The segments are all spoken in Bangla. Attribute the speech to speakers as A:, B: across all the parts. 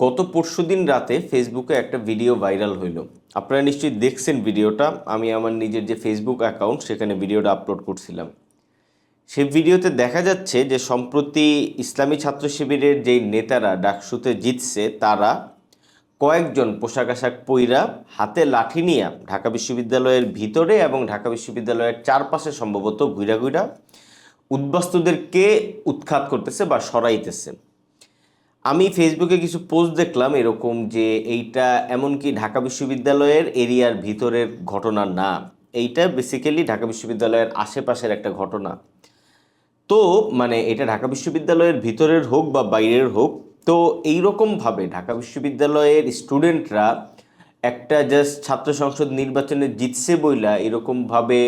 A: গত পরশুদিন রাতে ফেসবুকে একটা ভিডিও ভাইরাল হইল। আপনারা নিশ্চয়ই দেখছেন ভিডিওটা আমি আমার নিজের যে ফেসবুক অ্যাকাউন্ট সেখানে ভিডিওটা আপলোড করছিলাম। সেই ভিডিওতে দেখা যাচ্ছে যে সম্প্রতি ইসলামী ছাত্র শিবিরের যেই নেতারা ডাকসুতে জিতছে, তারা কয়েকজন পোশাক আশাক পইরা হাতে লাঠি নিয়ে ঢাকা বিশ্ববিদ্যালয়ের ভিতরে এবং ঢাকা বিশ্ববিদ্যালয়ের চারপাশে সম্ভবত ঘুরা ঘুরা উদ্বাস্তুদেরকে উৎখাত করতেছে বা সরাইতেছে। আমি ফেসবুকে কিছু পোস্ট দেখলাম এরকম যে এইটা এমনকি ঢাকা বিশ্ববিদ্যালয়ের এরিয়ার ভিতরের ঘটনা না। এইটা বেসিক্যালি ঢাকা বিশ্ববিদ্যালয়ের আশেপাশের একটা ঘটনা। তো মানে এটা ঢাকা বিশ্ববিদ্যালয়ের ভিতরের হোক বা বাইরের হোক, তো এইরকমভাবে ঢাকা বিশ্ববিদ্যালয়ের স্টুডেন্টরা একটা জাস্ট ছাত্র সংসদ নির্বাচনে জিতছে বইলা এরকমভাবে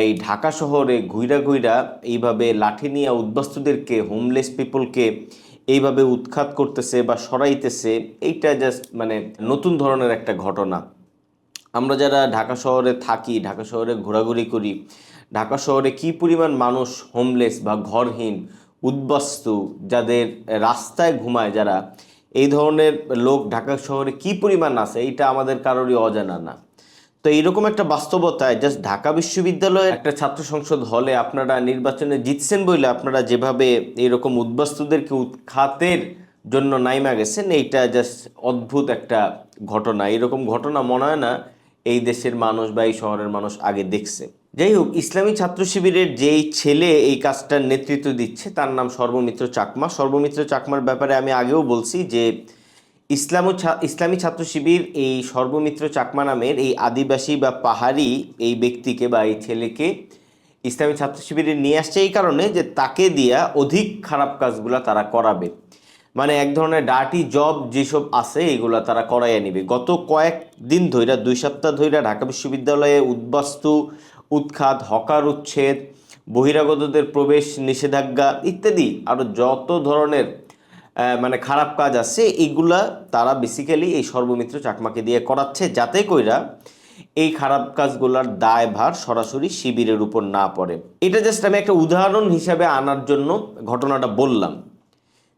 A: এই ঢাকা শহরে ঘুইরা ঘুইরা এইভাবে লাঠি নিয়ে উদ্বাস্তুদেরকে হোমলেস পিপলকে এইভাবে উৎখাত করতেছে বা সরাইতেছে, এইটা জাস্ট মানে নতুন ধরনের একটা ঘটনা। আমরা যারা ঢাকা শহরে থাকি, ঢাকা শহরে ঘোরাঘুরি করি, ঢাকা শহরে কি পরিমাণ মানুষ হোমলেস বা ঘরহীন, উদ্বাস্তু, যাদের রাস্তায় ঘুমায় যারা, এই ধরনের লোক ঢাকা শহরে কি পরিমাণ আছে, এইটা আমাদের কারোরই অজানা না। তো এইরকম একটা বাস্তবতায় জাস্ট ঢাকা বিশ্ববিদ্যালয়ের একটা ছাত্র সংসদ হলে আপনারা নির্বাচনে জিতছেন বলে আপনারা যেভাবে এরকম উদ্বাস্তুদেরকে উৎখাতের জন্য নাইমা গেছেন, এইটা জাস্ট অদ্ভুত একটা ঘটনা। এরকম ঘটনা মনে হয় না এই দেশের মানুষ বা এই শহরের মানুষ আগে দেখছে। যাই হোক, ইসলামী ছাত্র শিবিরের যেই ছেলে এই কাজটার নেতৃত্ব দিচ্ছে, তার নাম সর্বমিত্র চাকমা। সর্বমিত্র চাকমার ব্যাপারে আমি আগেও বলছি যে ইসলাম ইসলামী ছাত্র শিবির এই সর্বমিত্র চাকমা নামের এই আদিবাসী বা পাহাড়ি এই ব্যক্তিকে বা এই ছেলেকে ইসলামী ছাত্র শিবিরে নিয়ে আসছে এই কারণে যে তাকে দিয়া অধিক খারাপ কাজগুলা তারা করাবে। মানে এক ধরনের ডার্টি জব যেসব আছে এগুলা তারা করাইয়া নিবে। গত কয়েক দিন ধইরা, দুই সপ্তাহ ধইরা ঢাকা বিশ্ববিদ্যালয়ে উদ্বাস্তু, উৎখাত, হকার উচ্ছেদ, বহিরাগতদের প্রবেশ নিষেধাজ্ঞা ইত্যাদি আরও যত ধরনের মানে খারাপ কাজ আছে এইগুলা তারা বেসিক্যালি এই সর্বমিত্র চাকমাকে দিয়ে করাচ্ছে যাতে কইরা এই খারাপ কাজগুলার দায়ভার সরাসরি শিবিরের উপর না পড়ে। এটা জাস্ট আমি একটা উদাহরণ হিসাবে আনার জন্য ঘটনাটা বললাম।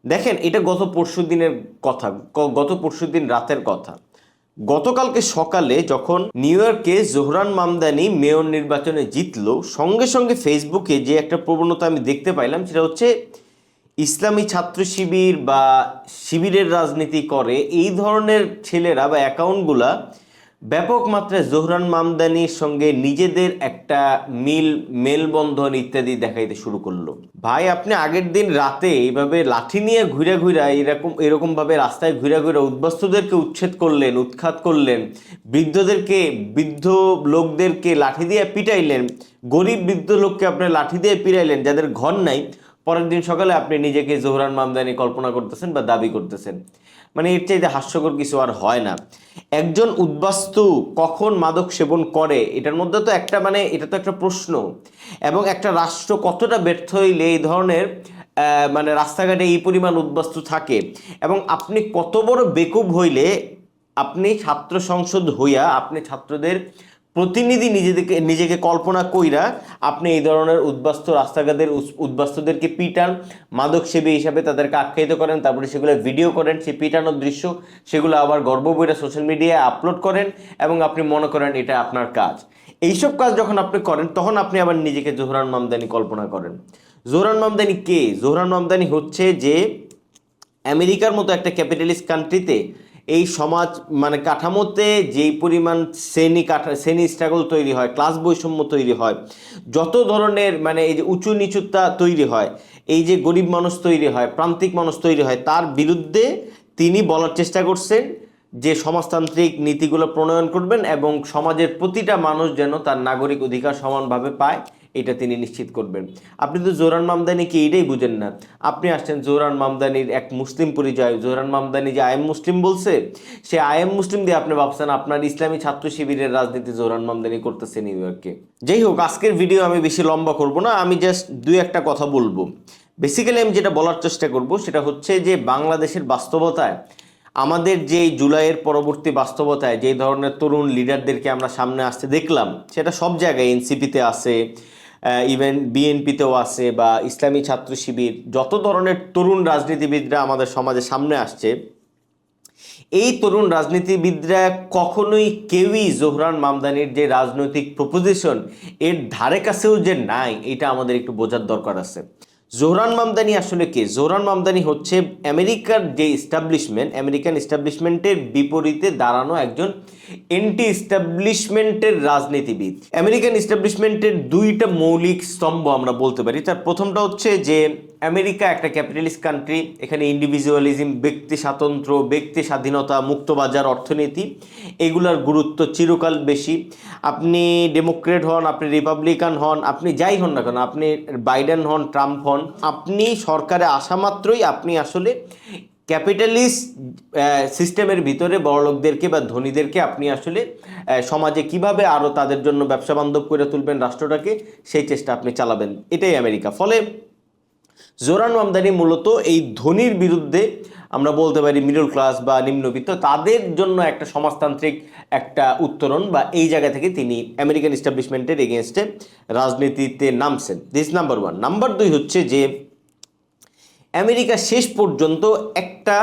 A: দেখেন, এটা গত পরশু দিনের কথা গত পরশু দিন রাতের কথা। গতকালকে সকালে যখন নিউ ইয়র্কে জোহরান মামদানি মেয়র নির্বাচনে জিতলো, সঙ্গে সঙ্গে ফেসবুকে যে একটা প্রবণতা আমি দেখতে পাইলাম, সেটা হচ্ছে ইসলামী ছাত্র শিবির বা শিবিরের রাজনীতি করে, এই ধরনের ছেলেরা বা অ্যাকাউন্টগুলা ব্যাপক মাত্রায় জোহরান মামদানির সঙ্গে নিজেদের একটা মিল, মেলবন্ধন ইত্যাদি দেখাইতে শুরু করল। ভাই, আপনি আগের দিন রাতে এইভাবে লাঠি নিয়ে ঘুরে ঘুরে এরকম, এরকমভাবে রাস্তায় ঘুরে ঘুরে উদ্বাস্তুদেরকে উচ্ছেদ করলেন, উৎখাত করলেন, বৃদ্ধদেরকে, বৃদ্ধ লোকদেরকে লাঠি দিয়ে পিটাইলেন, গরিব বৃদ্ধ লোককে আপনি লাঠি দিয়ে পিটাইলেন, যাদের ঘর নাই পরের দিন সকালে আপনি নিজেকে জোহরান মামদানি কল্পনা করতেছেন বা দাবি করতেছেন। মানে এর চাইতে হাস্যকর কিছু আর হয় না। একজন উদ্বাস্তু কখন মাদক সেবন করে, এটার মধ্যে তো একটা মানে এটা তো একটা প্রশ্ন। এবং একটা রাষ্ট্র কতটা ব্যর্থ হইলে এই ধরনের মানে রাস্তাঘাটে এই পরিমাণ উদ্বাস্তু থাকে। এবং আপনি কত বড় বেকুব হইলে আপনি ছাত্র সংসদ হইয়া আপনি ছাত্রদের প্রতিনিধি নিজেদেরকে, নিজেকে কল্পনা কইরা আপনি এই ধরনের উদ্বাস্ত রাস্তাঘাটের উদ্বাস্তদেরকে পিটান, মাদক সেবী হিসাবে তাদেরকে আখ্যায়িত করেন, তারপরে সেগুলো ভিডিও করেন, সেই পিটানোর দৃশ্য, সেগুলো আবার গর্ব বইরা সোশ্যাল মিডিয়ায় আপলোড করেন এবং আপনি মনে করেন এটা আপনার কাজ। এইসব কাজ যখন আপনি করেন, তখন আপনি আবার নিজেকে জোহরান মামদানি কল্পনা করেন। জোহরান মামদানি কে? জোহরান মামদানি হচ্ছে যে, আমেরিকার মতো একটা ক্যাপিটালিস্ট কান্ট্রিতে এই সমাজ মানে কাঠামোতে যেই পরিমাণ শ্রেণি কাঠা, শ্রেণি স্ট্রাগল তৈরি হয় ক্লাস বৈষম্য তৈরি হয়, যত ধরনের মানে এই যে উঁচু নিচুতা তৈরি হয়, এই যে গরিব মানুষ তৈরি হয়, প্রান্তিক মানুষ তৈরি হয়, তার বিরুদ্ধে তিনি বলার চেষ্টা করছেন যে সমাজতান্ত্রিক নীতিগুলো প্রণয়ন করবেন এবং সমাজের প্রতিটা মানুষ যেন তার নাগরিক অধিকার সমানভাবে পায়। এটা তিনি নিশ্চিত করবেন। আপনি তো জোরান মামদানিকে এইটাই বুঝেন না। আপনি আসছেন জোরান মামদানির এক মুসলিম পরিচয়। জোরান মামদানি যে আইএম মুসলিম বলছে, সে আইএম মুসলিম দিয়ে আপনি ভাবছেন আপনার ইসলামী ছাত্র শিবিরের রাজনীতি জোরান মামদানি করতেছে নিউ ইয়র্কে। যাই হোক, আজকের ভিডিও আমি বেশি লম্বা করব না, আমি জাস্ট দুই একটা কথা বলব। বেসিক্যালি আমি যেটা বলার চেষ্টা করব, সেটা হচ্ছে যে বাংলাদেশের বাস্তবতায়, আমাদের যে জুলাইয়ের পরবর্তী বাস্তবতায় যে ধরনের তরুণ লিডারদেরকে আমরা সামনে আসতে দেখলাম, সেটা সব জায়গায় এনসিপিতে আছে ইভেন বিএনপিতেও আছে বা ইসলামী ছাত্র শিবির, যত ধরনের তরুণ রাজনীতিবিদরা আমাদের সমাজে সামনে আসছে, এই তরুণ রাজনীতিবিদরা কখনোই কেউই জোহরান মামদানির যে রাজনৈতিক প্রপোজিশন এর ধারে কাছেও যে নাই, এটা আমাদের একটু বোঝার দরকার আছে। জোহরান মামদানি আসলে কে? জোহরান মামদানি হচ্ছে আমেরিকার যে ইস্টাবলিশমেন্ট আমেরিকান ইস্টাবলিশমেন্টের বিপরীতে দাঁড়ানো একজন এন্টি ইস্টাবলিশমেন্টের রাজনীতিবিদ। আমেরিকান ইস্টাবলিশমেন্টের দুইটা মৌলিক স্তম্ভ আমরা বলতে পারি। তার প্রথমটা হচ্ছে যে আমেরিকা, একটা ক্যাপিটালিস্ট কান্ট্রি এখানে ইন্ডিভিজুয়ালিজম ব্যক্তি স্বাতন্ত্র, ব্যক্তি স্বাধীনতা, মুক্তবাজার, অর্থনীতি, এগুলার গুরুত্ব চিরকাল বেশি। আপনি ডেমোক্রেট হন, আপনি রিপাবলিকান হন, আপনি যাই হন না কেন, আপনি বাইডেন হন ট্রাম্প হন, আপনি সরকারে আসা মাত্রই আপনি আসলে ক্যাপিটালিস্ট সিস্টেমের ভিতরে বড়লোকদেরকে বা ধনীদেরকে আপনি আসলে সমাজে কীভাবে আরও তাদের জন্য ব্যবসা বান্ধব করে তুলবেন রাষ্ট্রটাকে, সেই চেষ্টা আপনি চালাবেন। এটাই আমেরিকা। ফলে জোরান আমদানি মূলত এই ধনীর বিরুদ্ধে আমরা বলতে পারি মিডল ক্লাস বা নিম্নবিত্ত, তাদের জন্য একটা সমাজতান্ত্রিক একটা উত্তরণ বা এই জায়গা থেকে তিনি আমেরিকান ইস্টাবলিশমেন্টের এগেনস্টে রাজনীতিতে নামছেন। দিস নাম্বার ওয়ান নাম্বার দুই হচ্ছে যে, আমেরিকা শেষ পর্যন্ত একটা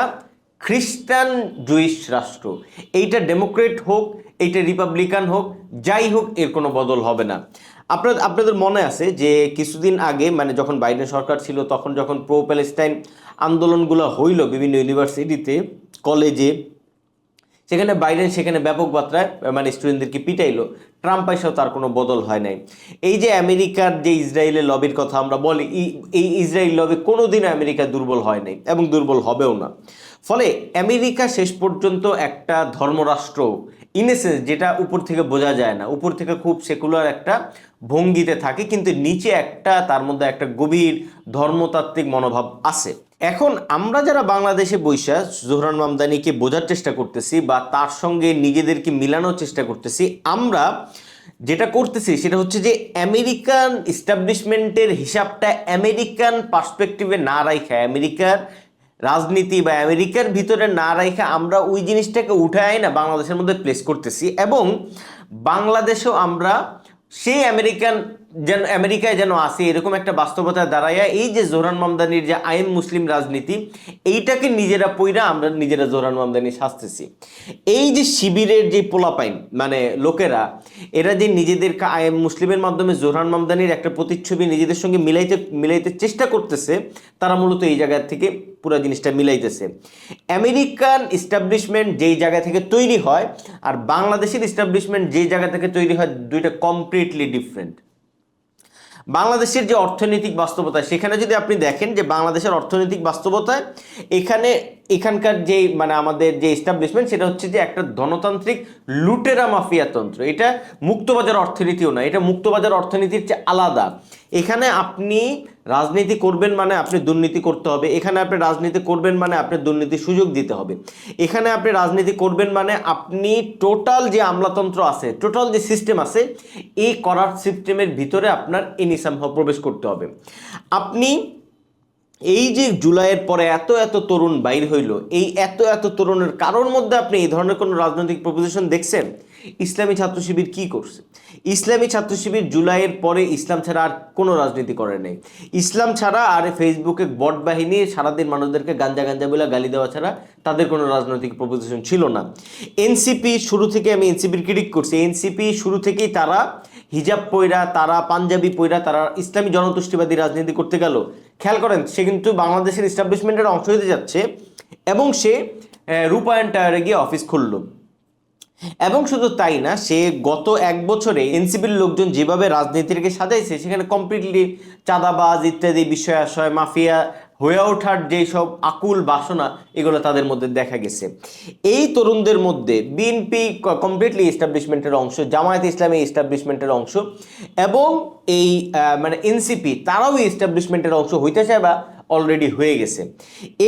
A: খ্রিস্টান জুইশ রাষ্ট্র, এইটা ডেমোক্রেট হোক এইটা রিপাবলিকান হোক, যাই হোক, এর কোনো বদল হবে না। আপনার, আপনাদের মনে আছে যে কিছুদিন আগে মানে যখন বাইডেন সরকার ছিল, তখন যখন প্রো প্যালেস্টাইন আন্দোলনগুলো হইল বিভিন্ন ইউনিভার্সিটিতে, কলেজে, সেখানে বাইডেন সেখানে ব্যাপক মাত্রায় মানে স্টুডেন্টদেরকে পিটাইলো। ট্রাম্প এসেও তার কোনো বদল হয় নাই। এই যে আমেরিকার যে ইসরায়েলের লবির কথা আমরা বলি এই ইসরায়েল লবি কোনোদিন আমেরিকা দুর্বল হয় নাই এবং দুর্বল হবেও না। ফলে আমেরিকা শেষ পর্যন্ত একটা ধর্মরাষ্ট্র ইনেসেন্স যেটা উপর থেকে বোঝা যায় না। উপর থেকে খুব সেকুলার একটা ভঙ্গিতে থাকে, কিন্তু নিচে একটা, তার মধ্যে একটা গভীর ধর্মতাত্ত্বিক মনোভাব আছে। এখন আমরা যারা বাংলাদেশে বৈশা জোহরান মামদানিকে বোঝার চেষ্টা করতেছি বা তার সঙ্গে নিজেদেরকে মিলানোর চেষ্টা করতেছি, আমরা যেটা করতেছি সেটা হচ্ছে যে আমেরিকান ইস্টাবলিশমেন্টের হিসাবটা আমেরিকান পার্সপেক্টিভে না রাখা আমেরিকার রাজনীতি বা আমেরিকার ভিতরে না রেখে আমরা ওই জিনিসটাকে উঠাই না, বাংলাদেশের মধ্যে প্লেস করতেছি। এবং বাংলাদেশেও আমরা সেই আমেরিকান যেন আমেরিকায় যেন আসে, এরকম একটা বাস্তবতা দাঁড়াইয়া এই যে জোহরান মামদানির যে আইন মুসলিম রাজনীতি, এইটাকে নিজেরা পইরা আমরা নিজেরা জোহরান মামদানি শাস্তেছি এই যে শিবিরের যে পোলাপাইন মানে লোকেরা, এরা যে নিজেদেরকে আইএম মুসলিমের মাধ্যমে জোহরান মামদানির একটা প্রতিচ্ছবি নিজেদের সঙ্গে মিলাইতে মিলাইতে চেষ্টা করতেছে, তারা মূলত এই জায়গা থেকে পুরো জিনিসটা মিলাইতেছে। আমেরিকান ইস্টাবলিশমেন্ট যেই জায়গা থেকে তৈরি হয়, আর বাংলাদেশের ইস্টাবলিশমেন্ট যেই জায়গা থেকে তৈরি হয়, দুইটা কমপ্লিটলি ডিফারেন্ট বাংলাদেশের যে অর্থনৈতিক বাস্তবতা, সেখানে যদি আপনি দেখেন যে বাংলাদেশের অর্থনৈতিক বাস্তবতায় এখানে এখানকার যে মানে আমাদের যে এস্টাবলিশমেন্ট সেটা হচ্ছে যে একটা ধনতান্ত্রিক লুটেরা মাফিয়াতন্ত্র এটা মুক্তবাজার অর্থনীতিও না, এটা মুক্তবাজার অর্থনীতির চেয়ে আলাদা। এখানে আপনি রাজনীতি করবেন মানে আপনি দুর্নীতি করতে হবে। এখানে আপনি রাজনীতি করবেন মানে আপনি দুর্নীতির সুযোগ দিতে হবে। এখানে আপনি রাজনীতি করবেন মানে আপনি টোটাল যে আমলাতন্ত্র আছে টোটাল যে সিস্টেম আছে, এই করার সিস্টেমের ভিতরে আপনার ইনিসাম প্রবেশ করতে হবে। আপনি এই যে জুলাইয়ের পরে এত এত তরুণ বাইর হইল, এই এত এত তরুণের কারোর মধ্যে আপনি এই ধরনের কোনো রাজনৈতিক প্রপোজিশন দেখছেন? ইসলামী ছাত্র শিবির কী করছে? ইসলামী ছাত্র শিবির জুলাইয়ের পরে ইসলাম ছাড়া আর কোনো রাজনীতি করে নাই। ইসলাম ছাড়া আর ফেসবুকে বট বাহিনী সারাদিন মানুষদেরকে গাঞ্জা গাঞ্জা বলে গালি দেওয়া ছাড়া তাদের কোনো রাজনৈতিক প্রপোজিশন ছিল না। এনসিপি শুরু থেকে আমি এনসিপির ক্রিটিক করছি। এনসিপি শুরু থেকেই তারা হিজাব পয়রা, তারা পাঞ্জাবি পয়রা, তারা ইসলামী জনতুষ্টিবাদী রাজনীতি করতে গেল। খেয়াল করেন, সে কিন্তু বাংলাদেশের ইস্টাবলিশমেন্টের অংশ হতে যাচ্ছে এবং সে রূপায়ণ টায়ারে গিয়ে অফিস খুললো। এবং শুধু তাই না, সে গত এক বছরে এনসিপির লোকজন যেভাবে রাজনীতিকে সাজাইছে, সেখানে কমপ্লিটলি চাঁদাবাজ ইত্যাদি বিষয় আশয় মাফিয়া হয়ে ওঠার যেই সব আকুল বাসনা, এগুলো তাদের মধ্যে দেখা গেছে। এই তরুণদের মধ্যে বিএনপি কমপ্লিটলি এস্টাবলিশমেন্টের অংশ, জামায়াত ইসলামী এস্টাবলিশমেন্টের অংশ এবং এই মানে এনসিপি, তারাও এস্টাবলিশমেন্টের অংশ হইতে চায় বা অলরেডি হয়ে গেছে।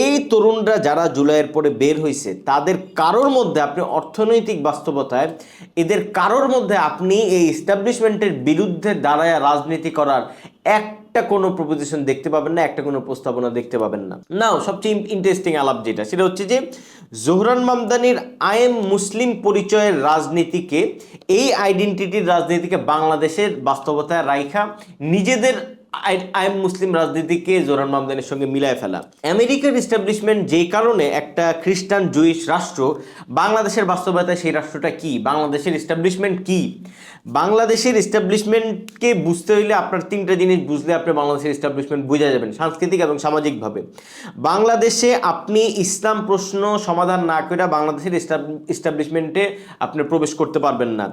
A: এই তরুণরা যারা জুলাইয়ের পরে বের হয়েছে তাদের কারোর মধ্যে আপনি অর্থনৈতিক বাস্তবতায়, এদের কারোর মধ্যে আপনি এই এস্টাবলিশমেন্টের বিরুদ্ধে দাঁড়ায় রাজনীতি করার একটা কোনো প্রপোজিশন দেখতে পাবেন না, একটা কোনো প্রস্তাবনা দেখতে পাবেন না। নাও সবচেয়ে ইন্টারেস্টিং আলাপ যেটা, সেটা হচ্ছে যে, জোহরান মামদানির আইএম মুসলিম পরিচয়ের রাজনীতিকে, এই আইডেন্টিটির রাজনীতিকে বাংলাদেশের বাস্তবতায় রাইখা, নিজেদের আই এম মুসলিম রাজনীতিকে জোরান মামদানের সঙ্গে মিলায় ফেলা। আমেরিকার ইস্টাবলিশমেন্ট যেই কারণে একটা খ্রিস্টান জুইশ রাষ্ট্র, বাংলাদেশের বাস্তবতায় সেই রাষ্ট্রটা কি? বাংলাদেশের ইস্টাবলিশমেন্ট কি? বাংলাদেশের ইস্টাবলিশমেন্টকে বুঝতে হইলে আপনার তিনটা জিনিস বুঝলে আপনি বাংলাদেশের ইস্টাবলিশমেন্ট বোঝা যাবেন, সাংস্কৃতিক এবং সামাজিকভাবে। বাংলাদেশে আপনি ইসলাম প্রশ্ন সমাধান না করে বাংলাদেশের ইস্টাবলিশমেন্টে আপনি প্রবেশ করতে পারবেন না।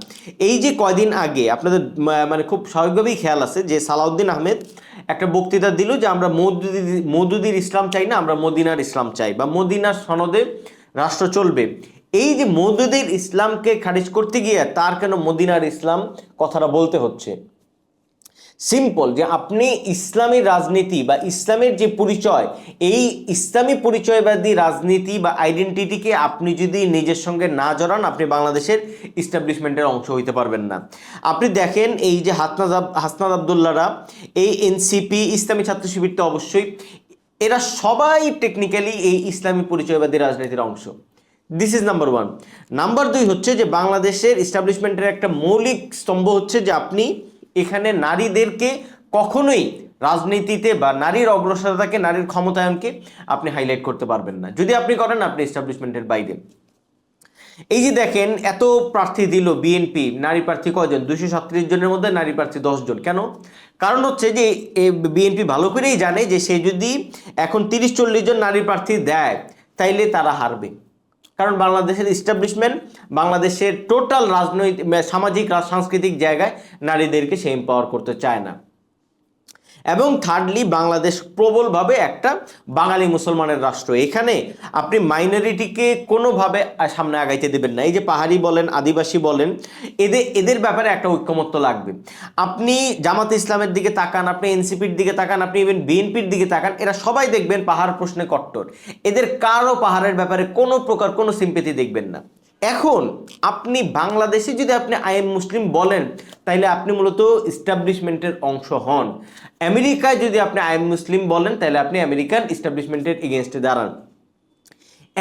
A: এই যে কয়দিন আগে, আপনাদের মানে খুব স্বাভাবিকভাবেই খেয়াল আছে যে সালাউদ্দিন আহমেদ একটা বক্তৃতা দিল যে আমরা মৌদুদি ইসলাম চাই না, আমরা মদিনার ইসলাম চাই বা মদিনার সনদে রাষ্ট্র চলবে। এই যে মৌদুদির ইসলামকে খারিজ করতে গিয়ে তার কেন মদিনার ইসলাম কথাটা বলতে হচ্ছে? সিম্পল যে আপনি ইসলামী রাজনীতি বা ইসলামের যে পরিচয়, এই ইসলামী পরিচয়বাদী রাজনীতি বা আইডেন্টিটিকে আপনি যদি নিজের সঙ্গে না জড়ান, আপনি বাংলাদেশের ইস্টাবলিশমেন্টের অংশ হইতে পারবেন না। আপনি দেখেন এই যে হাসনাদ হাসনাদ আবদুল্লারা এই এনসিপি ইসলামী ছাত্র শিবির তো অবশ্যই, এরা সবাই টেকনিক্যালি এই ইসলামী পরিচয়বাদী রাজনীতির অংশ। This is number one number দুই হচ্ছে যে বাংলাদেশের ইস্টাবলিশমেন্টের একটা মৌলিক স্তম্ভ হচ্ছে যে আপনি এখানে নারীদেরকে কখনোই রাজনীতিতে বা নারীর অগ্রসরতাকে, নারীর ক্ষমতায়নকে আপনি হাইলাইট করতে পারবেন না। যদি আপনি করেন, আপনি ইস্টাবলিশমেন্টের বাইরে। এই যে দেখেন, এত প্রার্থী দিল বিএনপি নারী প্রার্থী কয়জন? দুশো সাতত্রিশ জনের মধ্যে নারী প্রার্থী জন কেন? কারণ হচ্ছে যে বিএনপি ভালো করেই জানে যে, সে যদি এখন তিরিশ চল্লিশ জন নারী প্রার্থী দেয়, তাইলে তারা হারবে। কারণ বাংলাদেশের ইস্টাবলিশমেন্ট বাংলাদেশের টোটাল রাজনৈতিক, সামাজিক, সাংস্কৃতিক জায়গায় নারীদেরকে সে এম্পাওয়ার করতে চায় না। এবং থার্ডলি বাংলাদেশ প্রবলভাবে একটা বাঙালি মুসলমানের রাষ্ট্র। এখানে আপনি মাইনরিটিকে কোনোভাবে সামনে আগাইতে দেবেন না। এই যে পাহাড়ি বলেন, আদিবাসী বলেন এদের এদের ব্যাপারে একটা ঐক্যমত্য লাগবে। আপনি জামাত ইসলামের দিকে তাকান, আপনি এনসিপির দিকে তাকান, আপনি ইভেন বিএনপির দিকে তাকান, এরা সবাই দেখবেন পাহাড় প্রশ্নে কট্টর। এদের কারও পাহাড়ের ব্যাপারে কোনো প্রকার কোনো সিম্পেথি দেখবেন না। এখন আপনি বাংলাদেশে যদি আপনি আইএম মুসলিম বলেন তাহলে আপনি মূলত ইস্টাবলিশমেন্টের অংশ হন। আমেরিকায় যদি আপনি আইএম মুসলিম বলেন তাহলে আপনি আমেরিকান ইস্টাবলিশমেন্টের এগেনস্টে দাঁড়ান।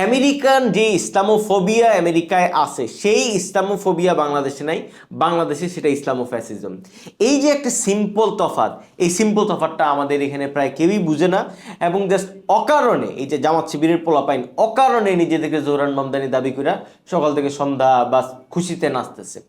A: আমেরিকান যে ইসলামোফোবিয়া আমেরিকায় আছে, সেই ইসলামোফোবিয়া বাংলাদেশে নাই, বাংলাদেশে সেটা ইসলামোফ্যাসিজম। এই যে একটা সিম্পল তফাত এই সিম্পল তফাতটা আমাদের এখানে প্রায় কেউই বুঝে না, এবং জাস্ট অকারণে, এই যে জামাত শিবিরের পোলাপাইন, অকারণে নিজেদেরকে জোরান মামদানি দাবি করে সকাল থেকে সন্ধ্যা বা খুশিতে নাচতেছে।